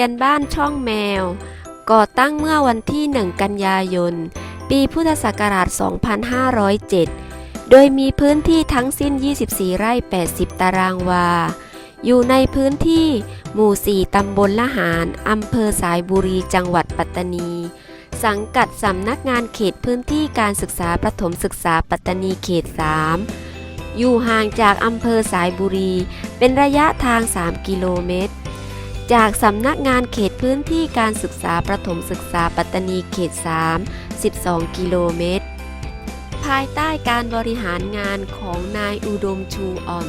เรียนบ้านช่องแมว ก่อตั้งเมื่อวันที่ 1 กันยายน ปีพุทธศักราช 2507 โดยมีพื้นที่ทั้งสิ้น 24 ไร่ 80 ตารางวา อยู่ในพื้นที่หมู่ 4 ตำบลละหารอำเภอสายบุรี จังหวัดปัตตานี สังกัดสำนักงานเขตพื้นที่การศึกษาประถมศึกษาปัตตานีเขต 3 อยู่ห่างจากอำเภอสายบุรี เป็นระยะทาง 3 กิโลเมตร จากสำนักงานเขตพื้นที่การศึกษาประถมศึกษาปัตตานีเขต 3 12 กิโลเมตร ภายใต้การบริหารงานของนายอุดมชูอ่อน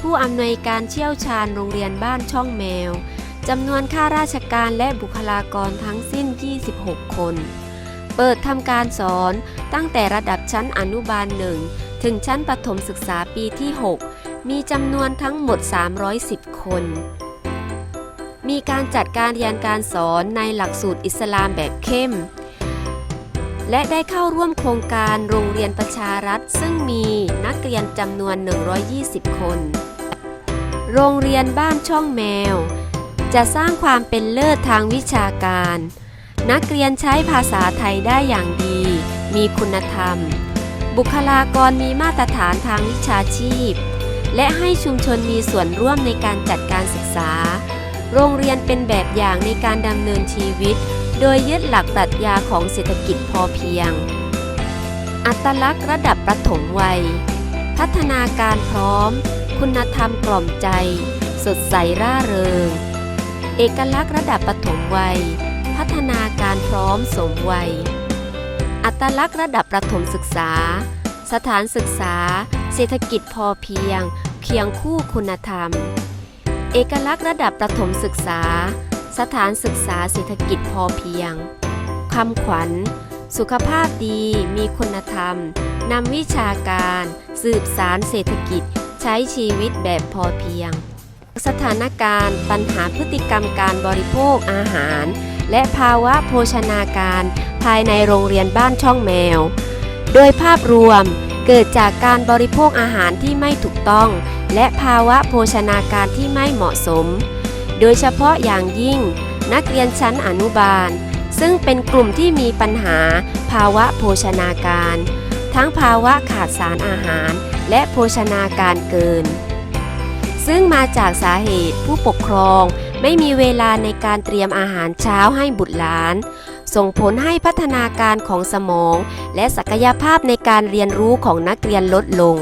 ผู้อำนวยการเชี่ยวชาญโรงเรียนบ้านช่องแมวจำนวนข้าราชการและบุคลากรทั้งสิ้น 26 คน เปิดทำการสอนตั้งแต่ระดับชั้นอนุบาล 1 ถึงชั้นประถมศึกษาปีที่ 6 มีจำนวนทั้งหมด 310 คน มีการจัดการเรียนการสอนในหลักสูตรอิสลามแบบเข้ม และได้เข้าร่วมโครงการโรงเรียนประชารัฐ ซึ่งมีนักเรียนจำนวน 120 คน โรงเรียนบ้านช่องแมว จะสร้างความเป็นเลิศทางวิชาการ นักเรียนใช้ภาษาไทยได้อย่างดี มีคุณธรรม บุคลากรมีมาตรฐานทางวิชาชีพ และให้ชุมชนมีส่วนร่วมในการจัดการศึกษา โรงเรียนเป็นแบบอย่างในการดำเนินชีวิต โดยยึดหลักปรัชญาของเศรษฐกิจพอเพียง อัตลักษณ์ระดับประถมวัย พัฒนาการพร้อม คุณธรรมกล่อมใจ สดใสร่าเริง เอกลักษณ์ระดับประถมวัย พัฒนาการพร้อมสมวัย อัตลักษณ์ระดับประถมศึกษา สถานศึกษา เศรษฐกิจพอเพียง เคียงคู่คุณธรรม เอกลักษณ์ระดับประถมศึกษา สถานศึกษาเศรษฐกิจพอเพียงคำขวัญ สุขภาพดี มีคุณธรรมนำวิชาการ สืบสารเศรษฐกิจ ใช้ชีวิตแบบพอเพียง สถานการณ์ปัญหาพฤติกรรมการบริโภคอาหาร และภาวะโภชนาการ ภายในโรงเรียนบ้านช่องแมว โดยภาพรวมเกิดจากการบริโภคอาหารที่ไม่ถูกต้อง และภาวะโภชนาการที่ไม่เหมาะสม โดยเฉพาะอย่างยิ่ง นักเรียนชั้นอนุบาล ซึ่งเป็นกลุ่มที่มีปัญหา ภาวะโภชนาการ ทั้งภาวะขาดสารอาหาร และโภชนาการเกิน ซึ่งมาจากสาเหตุผู้ปกครองไม่มีเวลาในการเตรียมอาหารเช้าให้บุตรหลาน ส่งผลให้พัฒนาการของสมอง และศักยภาพในการเรียนรู้ของนักเรียนลดลง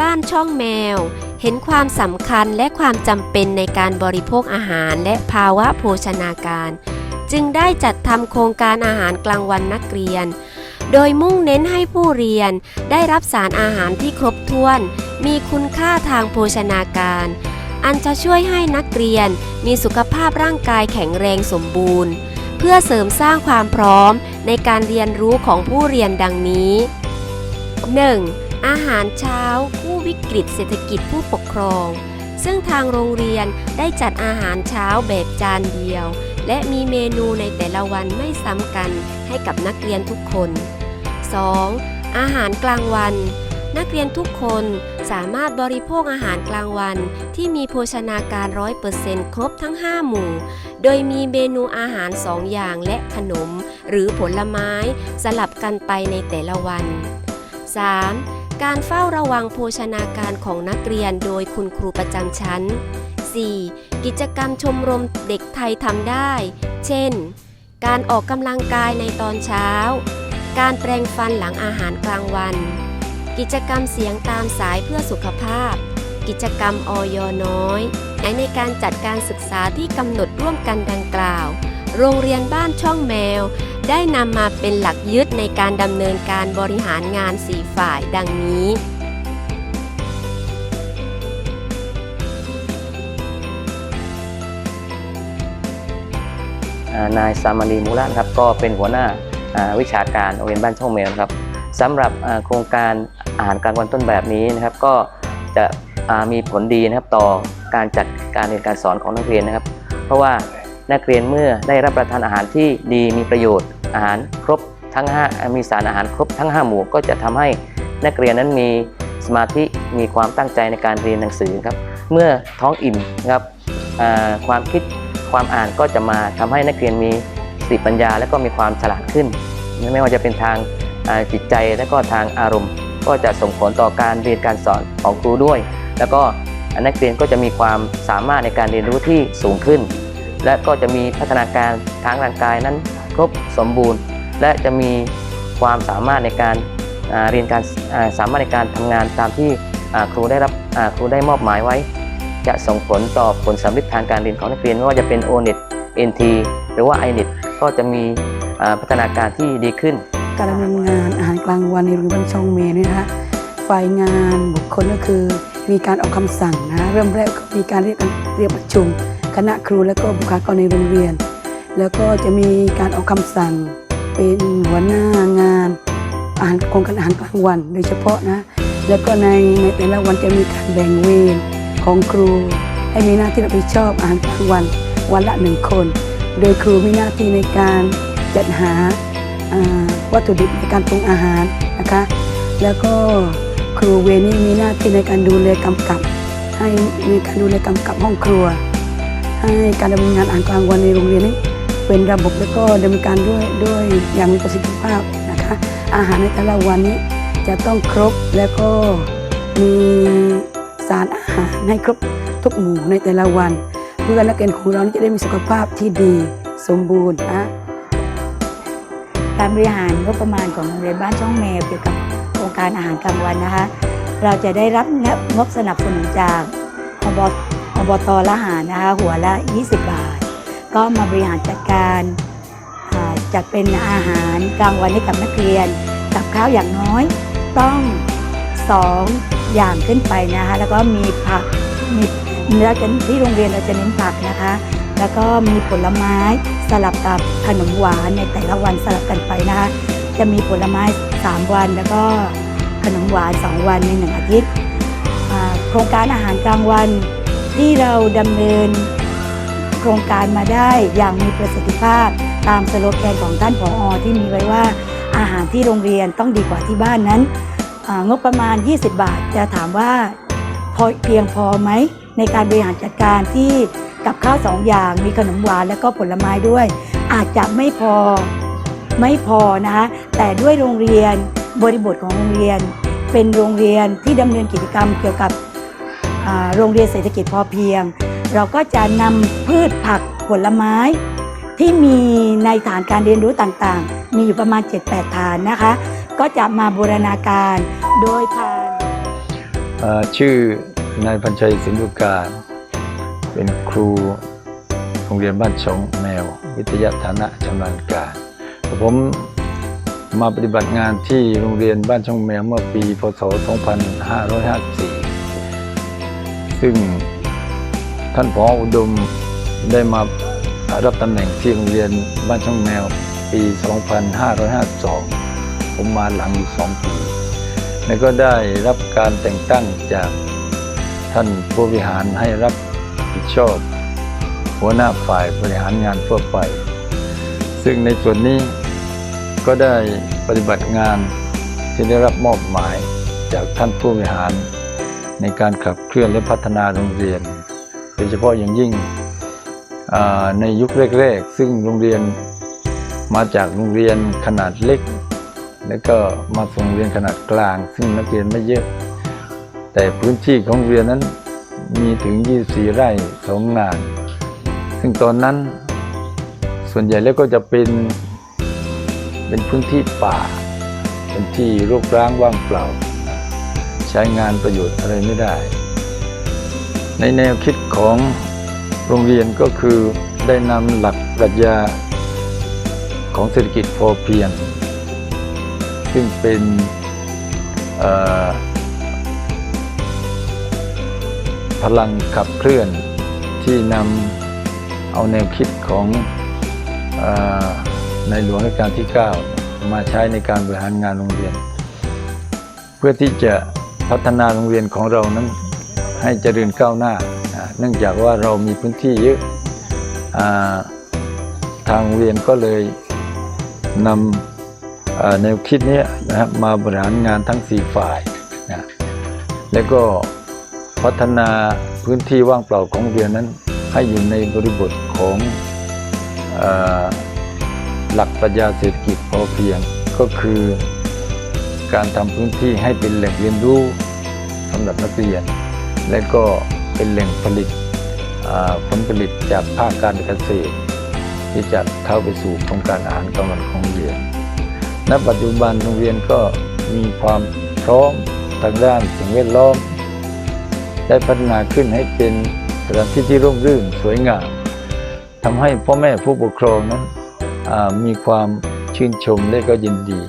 บ้านช่องแมว เห็นความสำคัญและความจำเป็นในการบริโภคอาหารและภาวะโภชนาการ จึงได้จัดทำโครงการอาหารกลางวันนักเรียน โดยมุ่งเน้นให้ผู้เรียนได้รับสารอาหารที่ครบถ้วน มีคุณค่าทางโภชนาการ อันจะช่วยให้นักเรียนมีสุขภาพร่างกายแข็งแรงสมบูรณ์ เพื่อเสริมสร้างความพร้อมในการเรียนรู้ของผู้เรียนดังนี้ 1. อาหารเช้า วิกฤตเศรษฐกิจผู้ปกครอง ซึ่งทางโรงเรียนได้จัดอาหารเช้าแบบจานเดียว และมีเมนูในแต่ละวันไม่ซ้ำกันให้กับนักเรียนทุกคน 2. อาหารกลางวัน นักเรียนทุกคนสามารถบริโภคอาหารกลางวัน ที่มีโภชนาการ100%ครบทั้ง 5 หมู่ โดยมีเมนูอาหาร 2 อย่างและขนม หรือผลไม้สลับกันไปในแต่ละวัน 3. การเฝ้าระวังโภชนาการของนักเรียนโดยคุณครูประจำชั้น 4. กิจกรรมชมรมเด็กไทยทำได้ เช่น การออกกำลังกายในตอนเช้า การแปรงฟันหลังอาหารกลางวัน กิจกรรมเสียงตามสายเพื่อสุขภาพ กิจกรรมออยน้อยในการจัดการศึกษาที่กำหนดร่วมกันดังกล่าว โรงเรียนบ้านช่องแมว ได้นำมาเป็นหลักยึดในการดำเนินการบริหารงานสีฝ่ายดังนี้ นายสามานีมูระนครับก็เป็นหัวหน้าวิชาการโรงเรียนบ้านช่องแมวครับสำหรับโครงการอาหารกลางวันต้นแบบนี้นะครับ ก็จะมีผลดีนะครับต่อการจัดการเรียนการสอนของนักเรียนนะครับ เพราะว่า นักเรียนเมื่อได้รับประทานอาหารที่ดีมีประโยชน์ อาหารครบทั้ง 5 มีสารอาหารครบทั้ง 5 หมู่ก็จะทำให้นักเรียนนั้นมีสมาธิมีความตั้งใจในการเรียนหนังสือครับเมื่อท้องอิ่มนะครับความคิดความอ่านก็จะมาทำให้นักเรียนมีสติปัญญา และก็มีความฉลาดขึ้น ไม่ว่าจะเป็นทางจิตใจและก็ทางอารมณ์ ก็จะส่งผลต่อการเรียนการสอนของครูด้วย แล้วก็นักเรียนก็จะมีความสามารถในการเรียนรู้ที่สูงขึ้น และก็จะมีพัฒนาการทางร่างกายนั้นครบสมบูรณ์ และจะมีความสามารถในการเรียนการสามารถในการทำงานตามที่ครูได้รับครูได้มอบหมายไว้ จะส่งผลต่อผลสำเร็จทางการเรียนของนักเรียนไม่ว่าจะเป็น O-NET NT หรือว่า I-NET ก็จะมีพัฒนาการที่ดีขึ้น การดำเนินงานอาหารกลางวันในโรงเรียนบ้านช่องเมนี่นะคะฝ่ายงานบุคคลก็คือมีการออกคำสั่งนะเริ่มแรกมีการเรียกเรียกประชุม คณะครูและก็บุคลากรในโรงเรียน แล้วก็จะมีการออกคำสั่งเป็นหัวหน้างานอาหารโครงการอาหารกลางวัน โดยเฉพาะนะ แล้วก็ในในแต่ละวันจะมีการแบ่งเวรของครู ให้มีหน้าที่รับผิดชอบอาหารกลางวันวันละหนึ่งคน โดยครูมีหน้าที่ในการจัดหาวัตถุดิบในการปรุงอาหารนะคะ แล้วก็ครูเวรนี่มีหน้าที่ในการดูแลกำกับ ให้มีการดูแลกำกับห้องครัว ให้การดำเนินงานอาหารกลางวันในโรงเรียนนี้เป็นระบบแล้วก็ดำเนินการด้วยด้วยอย่างมีประสิทธิภาพนะคะอาหารในแต่ละวันนี้จะต้องครบแล้วก็มีสารอาหารให้ครบทุกหมู่ในแต่ละวัน เพื่อนักเรียนของเราจะได้มีสุขภาพที่ดีสมบูรณ์นะการบริหารงบประมาณของโรงเรียนบ้านช่องแมวเกี่ยวกับโครงการอาหารกลางวันนะคะ เราจะได้รับงบสนับสนุนจากอบ อบตละหารนะคะหัวละ 20 บาท ก็มาบริหารจัดการอ่าจัดเป็นอาหารกลางวันให้กับนักเรียน กับข้าวอย่างน้อยต้องสองอย่างขึ้นไปนะคะแล้วก็มีผักมีเราจะที่โรงเรียนเราจะเน้นผักนะคะ แล้วก็มีผลไม้สลับกับขนมหวานในแต่ละวันสลับกันไปนะคะจะมีผลไม้ 3 วัน แล้วก็ขนมหวาน 2 วันในหนึ่งอาทิตย์โครงการอาหารกลางวัน ที่เราดำเนินโครงการมาได้อย่างมีประสิทธิภาพ ตามสโลแกนของท่านผออที่มีไว้ว่า อาหารที่โรงเรียนต้องดีกว่าที่บ้านนั้นงบประมาณ 20 บาท จะถามว่าพอเพียงพอไหมในการบริหารจัดการที่กับข้าวสองอย่างมีขนมหวานแล้วก็ผลไม้ด้วย อาจจะไม่พอไม่พอนะคะแต่ด้วยโรงเรียนบริบทของโรงเรียน เป็นโรงเรียนที่ดำเนินกิจกรรมเกี่ยวกับ โรงเรียนเศรษฐกิจพอเพียง เราก็จะนำพืชผักผลไม้ ที่มีในฐานการเรียนรู้ต่างๆ มีอยู่ประมาณ 7-8 ฐานนะคะ ก็จะมาบูรณาการโดยผ่านชื่อนายพันชัยสินธุการ เป็นครูโรงเรียนบ้านชงแมว วิทยาฐานะชำนาญการผมมาปฏิบัติงานที่โรงเรียนบ้านช่องแมวเมื่อปี พศ 2554 ซึ่งท่านผออุดมได้มารับตำแหน่งที่โรงเรียนบ้านช่องแมวปี 2552 ผมมาหลังอยู่สองปี แล้วก็ได้รับการแต่งตั้งจากท่านผู้บริหารให้รับผิดชอบ หัวหน้าฝ่ายบริหารงานทั่วไป ซึ่งในส่วนนี้ก็ได้ปฏิบัติงานที่ได้รับมอบหมายจากท่านผู้บริหาร ในการขับเคลื่อนและพัฒนาโรงเรียน โดยเฉพาะอย่างยิ่งในยุคแรกๆ ซึ่งโรงเรียนมาจากโรงเรียนขนาดเล็ก แล้วก็มาส่งเรียนขนาดกลาง ซึ่งนักเรียนไม่เยอะ แต่พื้นที่ของโรงเรียนนั้นมีถึง 24 ไร่สองงาน ซึ่งตอนนั้นส่วนใหญ่แล้วก็จะเป็นเป็นพื้นที่ป่า เป็นที่รกร้างว่างเปล่า ใช้งานประโยชน์อะไรไม่ได้ ในแนวคิดของโรงเรียนก็คือได้นำหลักปรัชญาของเศรษฐกิจพอเพียง ซึ่งเป็นพลังขับเคลื่อนที่นำเอาแนวคิดของอในหลวงรัชกาลที่ 9 มาใช้ในการบริหารงานโรงเรียน เพื่อที่จะ พัฒนาโรงเรียนของเรานั้นให้เจริญก้าวหน้า เนื่องจากว่าเรามีพื้นที่เยอะทางเรียนก็เลยนำแนวคิดนี้นะมาบริหารงานทั้ง 4 ฝ่ายนะแล้วก็พัฒนาพื้นที่ว่างเปล่าของเรียนนั้น ให้อยู่ในบริบทของออหลักปรัชญาเศรษฐกิจพอเพียงก็คือ การทำพื้นที่ให้เป็นแหล่งเรียนรู้สำหรับนักเรียน และก็เป็นแหล่งผลิตผลผลิตจากภาคการเกษตร ที่จะเข้าไปสู่โครงการอาหารกลางวันของโรงเรียน ณ ปัจจุบันโรงเรียนก็มีความพร้อมทางด้านสิ่งแวดล้อม ได้พัฒนาขึ้นให้เป็นสถานที่ที่ร่มรื่นสวยงามทำให้พ่อแม่ผู้ปกครองนั้นมีความชื่นชมและก็ยินดี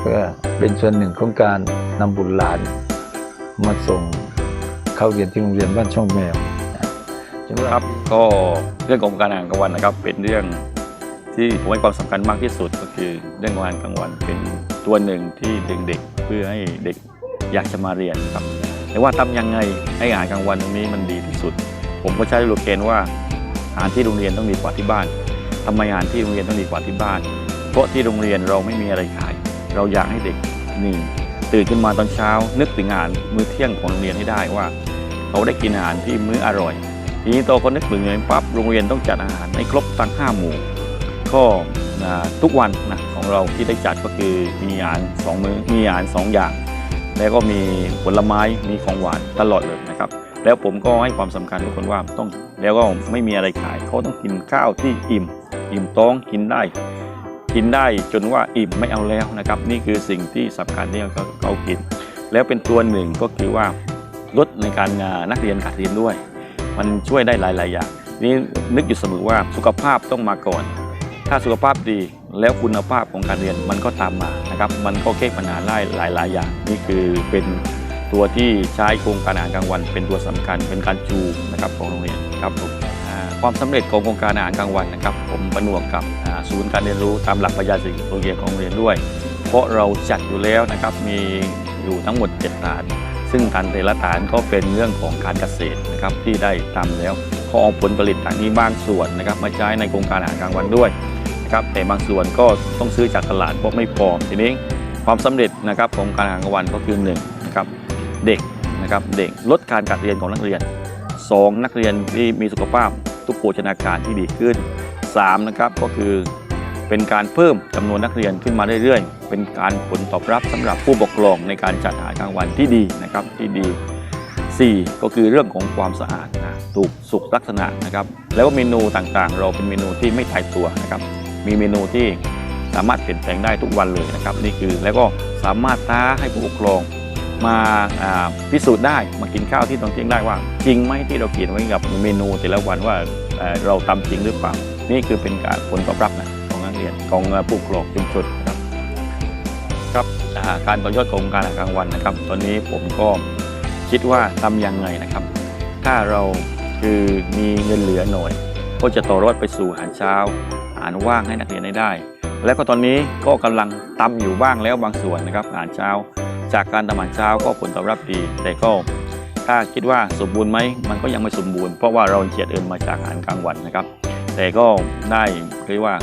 เพื่อเป็นส่วนหนึ่งของการนำบุตรหลาน มาส่งเข้าเรียนที่โรงเรียนบ้านช่องแมวครับก็เรื่องของการอ่านกลางวันนะครับ เป็นเรื่องที่ผมให้ความสำคัญมากที่สุดก็คือเรื่องของานกลางวันเป็นตัวหนึ่งที่ดึงเด็กเพื่อให้เด็กอยากจะมาเรียนครับแต่ว่าทำยังไงให้อาหารกลางวันตรงนี้มันดีที่สุด ผมก็ใช้หลักเกณฑ์ว่าอาหารที่โรงเรียนต้องดีกว่าที่บ้านทำไมอาหารที่โรงเรียนต้องดีกว่าที่บ้าน เพราะที่โรงเรียนเราไม่มีอะไรขาย เราอยากให้เด็กหนึ่งตื่นขึ้นมาตอนเช้า นึกถึงอาหารมื้อเที่ยงของโรงเรียนให้ได้ว่า เขาได้กินอาหารที่มื้ออร่อย ทีนี้โตคนนึกถึงเงินปั๊บโรงเรียนต้องจัดอาหารให้ครบทั้งห้าหมู่ก็อ่าทุกวันนะของเราที่ได้จัดก็คือมีอาหารสองมื้อมีอาหารสองอย่าง แล้วก็มีผลไม้มีของหวานตลอดเลยนะครับ แล้วผมก็ให้ความสำคัญทุกคนว่าต้องแล้วก็ไม่มีอะไรขายเขาต้องกินข้าวที่อิ่ม อิ่มท้องกินได้ กินได้จนว่าอิ่มไม่เอาแล้วนะครับ นี่คือสิ่งที่สำคัญที่เขาเขากิน แล้วเป็นตัวหนึ่งก็คือว่าลดในการงานนักเรียนขาดเรียนด้วย มันช่วยได้หลาย ๆ อย่างนี่นึกอยู่เสมอว่าสุขภาพต้องมาก่อน ถ้าสุขภาพดีแล้วคุณภาพของการเรียนมันก็ตามมานะครับ มันก็แก้ปัญหาได้หลาย ๆ อย่าง นี่คือเป็นตัวที่ใช้โครงการอาหารกลางวัน เป็นตัวสำคัญเป็นการจูนะครับของโรงเรียนครับผม ความสำเร็จของโครงการอาหารกลางวันนะครับ ผมประนวกกับศูนย์การเรียนรู้ตามหลักปรัชญาเศรษฐกิจโรงเรียนของโรงเรียนด้วย เพราะเราจัดอยู่แล้วนะครับมีอยู่ทั้งหมด7ฐาน ซึ่งฐานแต่ละฐานก็เป็นเรื่องของการเกษตรนะครับที่ได้ทำแล้วก็เอาผลผลิตทางนี้บางส่วนนะครับมาใช้ในโครงการอาหารกลางวันด้วยนะครับแต่บางส่วนก็ต้องซื้อจากตลาดเพราะไม่พอทีนี้ความสำเร็จนะครับของการอาหารกลางวันก็คือหนึ่งนะครับเด็กนะครับเด็กลดการขาดเรียนของนักเรียนสองนักเรียนที่มีสุขภาพ ทุกโภชนาการที่ดีขึ้นสามนะครับก็คือเป็นการเพิ่มจำนวนนักเรียนขึ้นมาเรื่อยๆ เป็นการผลตอบรับสำหรับผู้ปกครองในการจัดอาหารกลางวันที่ดีนะครับที่ดี 4 ก็คือเรื่องของความสะอาดนะถูกสุขลักษณะนะครับ แล้วเมนูต่างๆ เราเป็นเมนูที่ไม่ตายตัวนะครับ มีเมนูที่สามารถเปลี่ยนแปลงได้ทุกวันเลยนะครับ นี่คือแล้วก็สามารถท้าให้ผู้ปกครอง มาพิสูจน์ได้มากินข้าวที่ตอนเที่ยงได้ว่า จริงไหมที่เราเขียนไว้กับเมนูแต่ละวันว่าเราทำจริงหรือเปล่า นี่คือเป็นการผลตอบรับนะของนักเรียนของผู้ปกครองชุมชนะครับครับการต่อยอดของการกลางวันนะครับ ตอนนี้ผมก็คิดว่าทำยังไงนะครับ ถ้าเราคือมีเงินเหลือหน่อย ก็จะต่อยอดไปสู่อาหารเช้าอาหารว่างให้นักเรียนได้ แล้วก็ตอนนี้ก็กำลังทำอยู่บ้างแล้วบางส่วนนะครับอาหารเช้า จากการทำอาหารเช้าก็ผลตอบรับดี แต่ก็ถ้าคิดว่าสมบูรณ์ไหมมันก็ยังไม่สมบูรณ์เพราะว่าเราเฉียดเอินมาจากอาหารกลางวันนะครับ แต่ก็ได้เรียกว่า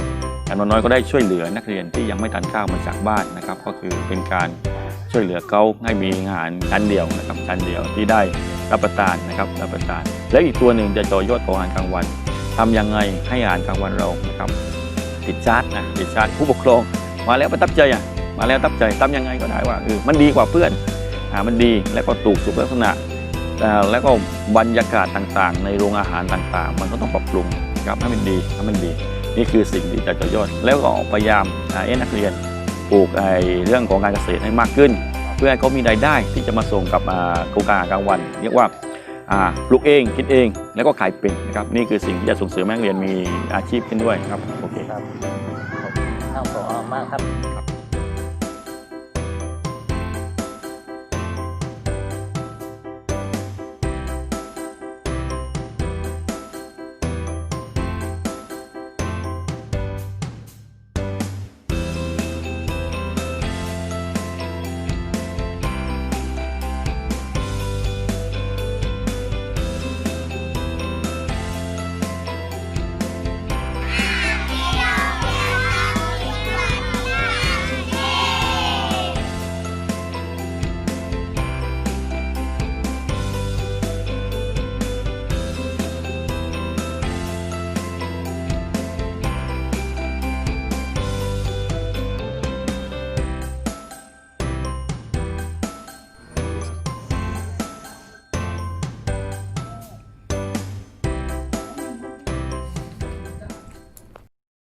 อย่างน้อยก็ได้ช่วยเหลือนักเรียนที่ยังไม่ทานข้าวมาจากบ้านนะครับ ก็คือเป็นการช่วยเหลือเขาให้มีอาหารชั้นเดียวนะครับชั้นเดียวที่ได้รับประทานนะครับรับประทาน และอีกตัวหนึ่งจะต่อยอดของอาหารกลางวันทำยังไงให้อาหารกลางวันเรานะครับติดชาร์จนะติดชาร์จผู้ปกครองมาแล้วประทับใจอะ มาแล้วประทับใจทำยังไงก็ได้ว่าเออมันดีกว่าเพื่อนอ่ามันดีแล้วก็ถูกสุขลักษณะอ่าแล้วก็บรรยากาศต่างๆ ในโรงอาหารต่างๆ มันก็ต้องปรับปรุงครับให้มันดีให้มันดี นี่คือสิ่งที่จะต่อยอด แล้วก็พยายามอ่าให้นักเรียนปลูกไอ้เรื่องของการเกษตรให้มากขึ้น เพื่อให้เขามีรายได้ที่จะมาส่งกับโครงการอาหารกลางวันเรียกว่าปลูกเองคิดเองแล้วก็ขายเป็นนะครับนี่คือสิ่งที่จะส่งเสริมให้นักเรียนมีอาชีพขึ้นด้วยครับโอเคครับข้าวขอมากครับ